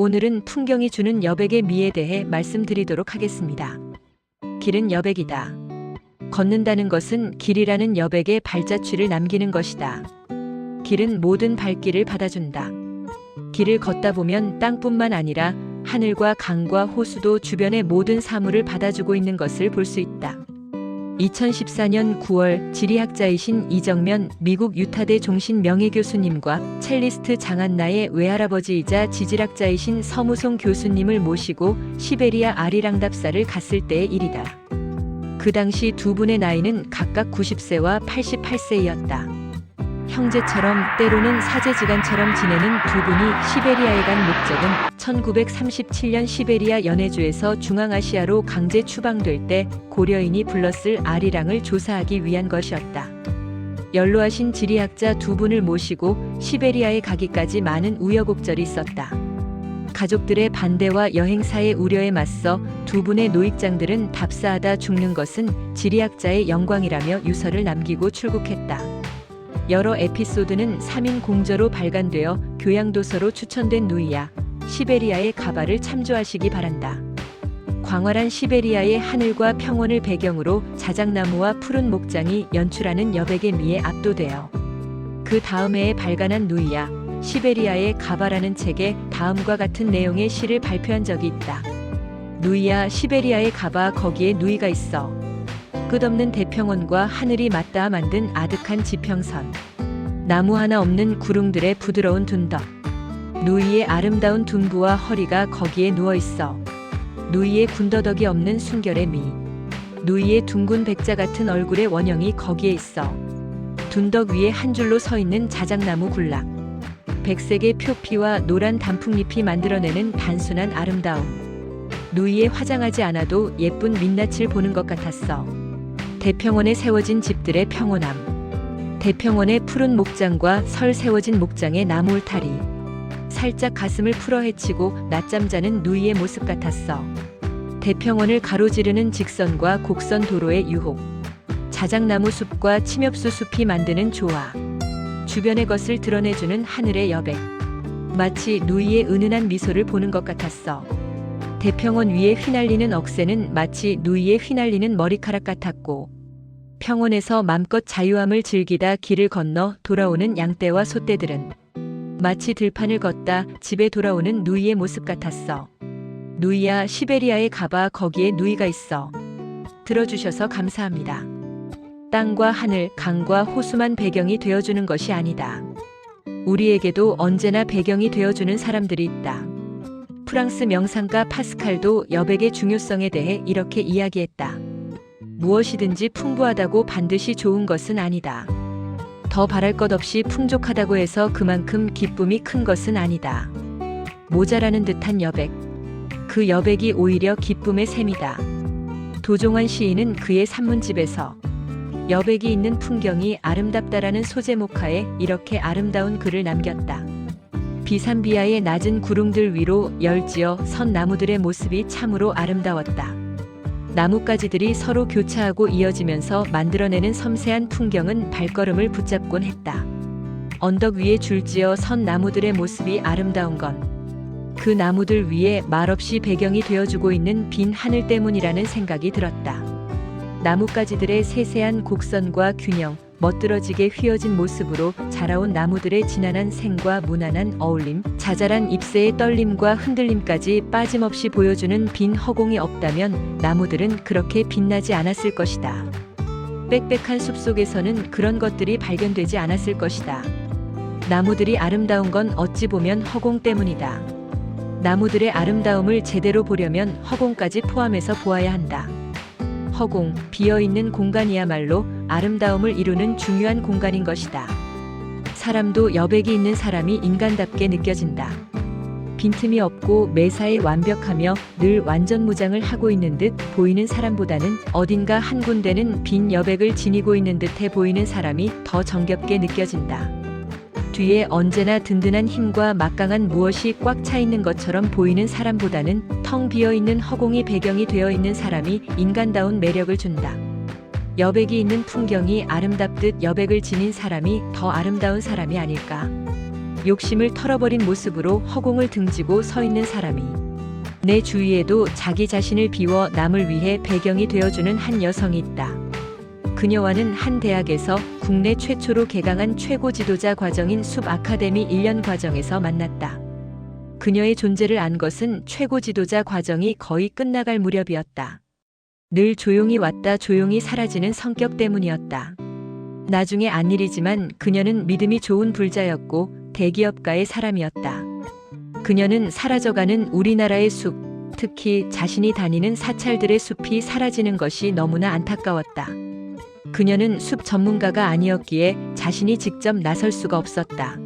오늘은 풍경이 주는 여백의 미에 대해 말씀드리도록 하겠습니다. 길은 여백이다. 걷는다는 것은 길이라는 여백의 발자취를 남기는 것이다. 길은 모든 발길을 받아준다. 길을 걷다 보면 땅뿐만 아니라 하늘과 강과 호수도 주변의 모든 사물을 받아주고 있는 것을 볼 수 있다. 2014년 9월 지리학자이신 이정면 미국 유타대 종신 명예교수님과 첼리스트 장한나의 외할아버지이자 지질학자이신 서무송 교수님을 모시고 시베리아 아리랑답사를 갔을 때의 일이다. 그 당시 두 분의 나이는 각각 90세와 88세이었다. 형제처럼 때로는 사제지간처럼 지내는 두 분이 시베리아에 간 목적은 1937년 시베리아 연해주에서 중앙아시아로 강제 추방될 때 고려인이 불렀을 아리랑을 조사하기 위한 것이었다. 연로하신 지리학자 두 분을 모시고 시베리아에 가기까지 많은 우여곡절이 있었다. 가족들의 반대와 여행사의 우려에 맞서 두 분의 노익장들은 답사하다 죽는 것은 지리학자의 영광이라며 유서를 남기고 출국했다. 여러 에피소드는 3인 공저로 발간되어 교양도서로 추천된 누이야 시베리아의 가바를 참조하시기 바란다. 광활한 시베리아의 하늘과 평원을 배경으로 자작나무와 푸른 목장이 연출하는 여백의 미에 압도되어 그 다음 해에 발간한 누이야 시베리아의 가바라는 책에 다음과 같은 내용의 시를 발표한 적이 있다. 누이야 시베리아의 가바 거기에 누이가 있어. 끝없는 대평원과 하늘이 맞닿아 만든 아득한 지평선. 나무 하나 없는 구릉들의 부드러운 둔덕. 누이의 아름다운 둔부와 허리가 거기에 누워 있어. 누이의 군더더기 없는 순결의 미. 누이의 둥근 백자 같은 얼굴의 원형이 거기에 있어. 둔덕 위에 한 줄로 서 있는 자작나무 군락. 백색의 표피와 노란 단풍잎이 만들어내는 단순한 아름다움. 누이에 화장하지 않아도 예쁜 민낯을 보는 것 같았어. 대평원에 세워진 집들의 평온함. 대평원의 푸른 목장과 설 세워진 목장의 나무 울타리. 살짝 가슴을 풀어 헤치고 낮잠 자는 누이의 모습 같았어. 대평원을 가로지르는 직선과 곡선 도로의 유혹. 자작나무 숲과 침엽수 숲이 만드는 조화. 주변의 것을 드러내주는 하늘의 여백. 마치 누이의 은은한 미소를 보는 것 같았어. 대평원 위에 휘날리는 억새는 마치 누이의 휘날리는 머리카락 같았고 평원에서 맘껏 자유함을 즐기다 길을 건너 돌아오는 양떼와 소떼들은 마치 들판을 걷다 집에 돌아오는 누이의 모습 같았어. 누이야 시베리아에 가봐 거기에 누이가 있어. 들어주셔서 감사합니다. 땅과 하늘, 강과 호수만 배경이 되어주는 것이 아니다. 우리에게도 언제나 배경이 되어주는 사람들이 있다. 프랑스 명상가 파스칼도 여백의 중요성에 대해 이렇게 이야기했다. 무엇이든지 풍부하다고 반드시 좋은 것은 아니다. 더 바랄 것 없이 풍족하다고 해서 그만큼 기쁨이 큰 것은 아니다. 모자라는 듯한 여백. 그 여백이 오히려 기쁨의 셈이다. 도종환 시인은 그의 산문집에서 여백이 있는 풍경이 아름답다라는 소제 목하에 이렇게 아름다운 글을 남겼다. 비산비아의 낮은 구름들 위로 열지어 선 나무들의 모습이 참으로 아름다웠다. 나뭇가지들이 서로 교차하고 이어지면서 만들어내는 섬세한 풍경은 발걸음을 붙잡곤 했다. 언덕 위에 줄지어 선 나무들의 모습이 아름다운 건 그 나무들 위에 말없이 배경이 되어주고 있는 빈 하늘 때문이라는 생각이 들었다. 나뭇가지들의 세세한 곡선과 균형, 멋들어지게 휘어진 모습으로 자라온 나무들의 진한한 생과 무난한 어울림, 자잘한 잎새의 떨림과 흔들림까지 빠짐없이 보여주는 빈 허공이 없다면 나무들은 그렇게 빛나지 않았을 것이다. 빽빽한 숲속에서는 그런 것들이 발견되지 않았을 것이다. 나무들이 아름다운 건 어찌 보면 허공 때문이다. 나무들의 아름다움을 제대로 보려면 허공까지 포함해서 보아야 한다. 허공, 비어있는 공간이야말로 아름다움을 이루는 중요한 공간인 것이다. 사람도 여백이 있는 사람이 인간답게 느껴진다. 빈틈이 없고 매사에 완벽하며 늘 완전 무장을 하고 있는 듯 보이는 사람보다는 어딘가 한 군데는 빈 여백을 지니고 있는 듯해 보이는 사람이 더 정겹게 느껴진다. 뒤에 언제나 든든한 힘과 막강한 무엇이 꽉 차 있는 것처럼 보이는 사람보다는 텅 비어 있는 허공이 배경이 되어 있는 사람이 인간다운 매력을 준다. 여백이 있는 풍경이 아름답듯 여백을 지닌 사람이 더 아름다운 사람이 아닐까. 욕심을 털어버린 모습으로 허공을 등지고 서 있는 사람이 내 주위에도 자기 자신을 비워 남을 위해 배경이 되어주는 한 여성이 있다. 그녀와는 한 대학에서 국내 최초로 개강한 최고 지도자 과정인 숲 아카데미 1년 과정에서 만났다. 그녀의 존재를 안 것은 최고 지도자 과정이 거의 끝나갈 무렵이었다. 늘 조용히 왔다 조용히 사라지는 성격 때문이었다. 나중에 안 일이지만 그녀는 믿음이 좋은 불자였고 대기업가의 사람이었다. 그녀는 사라져가는 우리나라의 숲, 특히 자신이 다니는 사찰들의 숲이 사라지는 것이 너무나 안타까웠다. 그녀는 숲 전문가가 아니었기에 자신이 직접 나설 수가 없었다.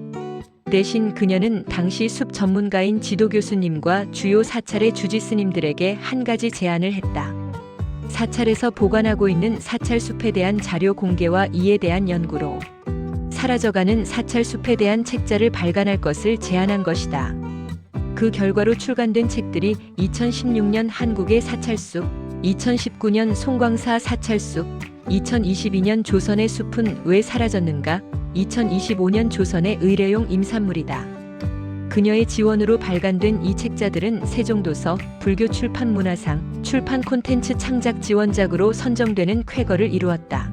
대신 그녀는 당시 숲 전문가인 지도 교수님과 주요 사찰의 주지 스님들에게 한 가지 제안을 했다. 사찰에서 보관하고 있는 사찰 숲에 대한 자료 공개와 이에 대한 연구로 사라져가는 사찰 숲에 대한 책자를 발간할 것을 제안한 것이다. 그 결과로 출간된 책들이 2016년 한국의 사찰숲, 2019년 송광사 사찰숲, 2022년 조선의 숲은 왜 사라졌는가, 2025년 조선의 의뢰용 임산물이다. 그녀의 지원으로 발간된 이 책자들은 세종도서, 불교 출판 문화상, 출판 콘텐츠 창작 지원작으로 선정되는 쾌거를 이루었다.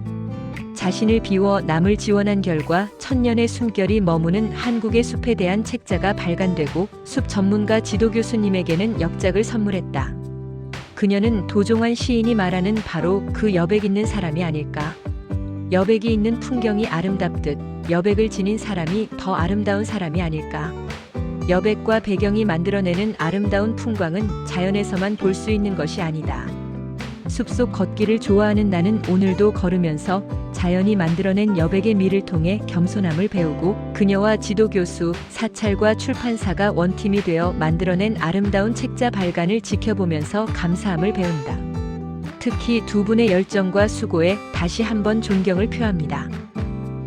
자신을 비워 남을 지원한 결과 천년의 숨결이 머무는 한국의 숲에 대한 책자가 발간되고 숲 전문가 지도 교수님에게는 역작을 선물했다. 그녀는 도종환 시인이 말하는 바로 그 여백 있는 사람이 아닐까. 여백이 있는 풍경이 아름답듯 여백을 지닌 사람이 더 아름다운 사람이 아닐까. 여백과 배경이 만들어내는 아름다운 풍광은 자연에서만 볼 수 있는 것이 아니다. 숲속 걷기를 좋아하는 나는 오늘도 걸으면서 자연이 만들어낸 여백의 미를 통해 겸손함을 배우고 그녀와 지도교수, 사찰과 출판사가 원팀이 되어 만들어낸 아름다운 책자 발간을 지켜보면서 감사함을 배운다. 특히 두 분의 열정과 수고에 다시 한번 존경을 표합니다.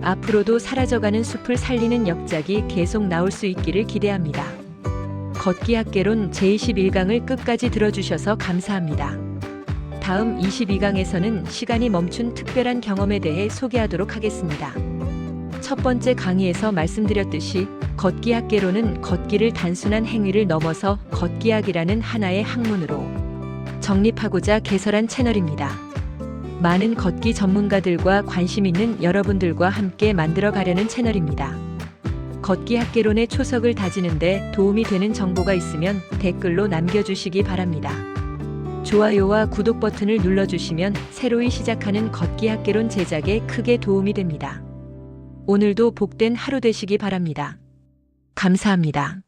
앞으로도 사라져가는 숲을 살리는 역작이 계속 나올 수 있기를 기대합니다. 걷기 학개론 제21강을 끝까지 들어주셔서 감사합니다. 다음 22강에서는 시간이 멈춘 특별한 경험에 대해 소개하도록 하겠습니다. 첫 번째 강의에서 말씀드렸듯이 걷기 학개론은 걷기를 단순한 행위를 넘어서 걷기학이라는 하나의 학문으로 정립하고자 개설한 채널입니다. 많은 걷기 전문가들과 관심 있는 여러분들과 함께 만들어 가려는 채널입니다. 걷기 학개론의 초석을 다지는데 도움이 되는 정보가 있으면 댓글로 남겨주시기 바랍니다. 좋아요와 구독 버튼을 눌러주시면 새로이 시작하는 걷기 학개론 제작에 크게 도움이 됩니다. 오늘도 복된 하루 되시기 바랍니다. 감사합니다.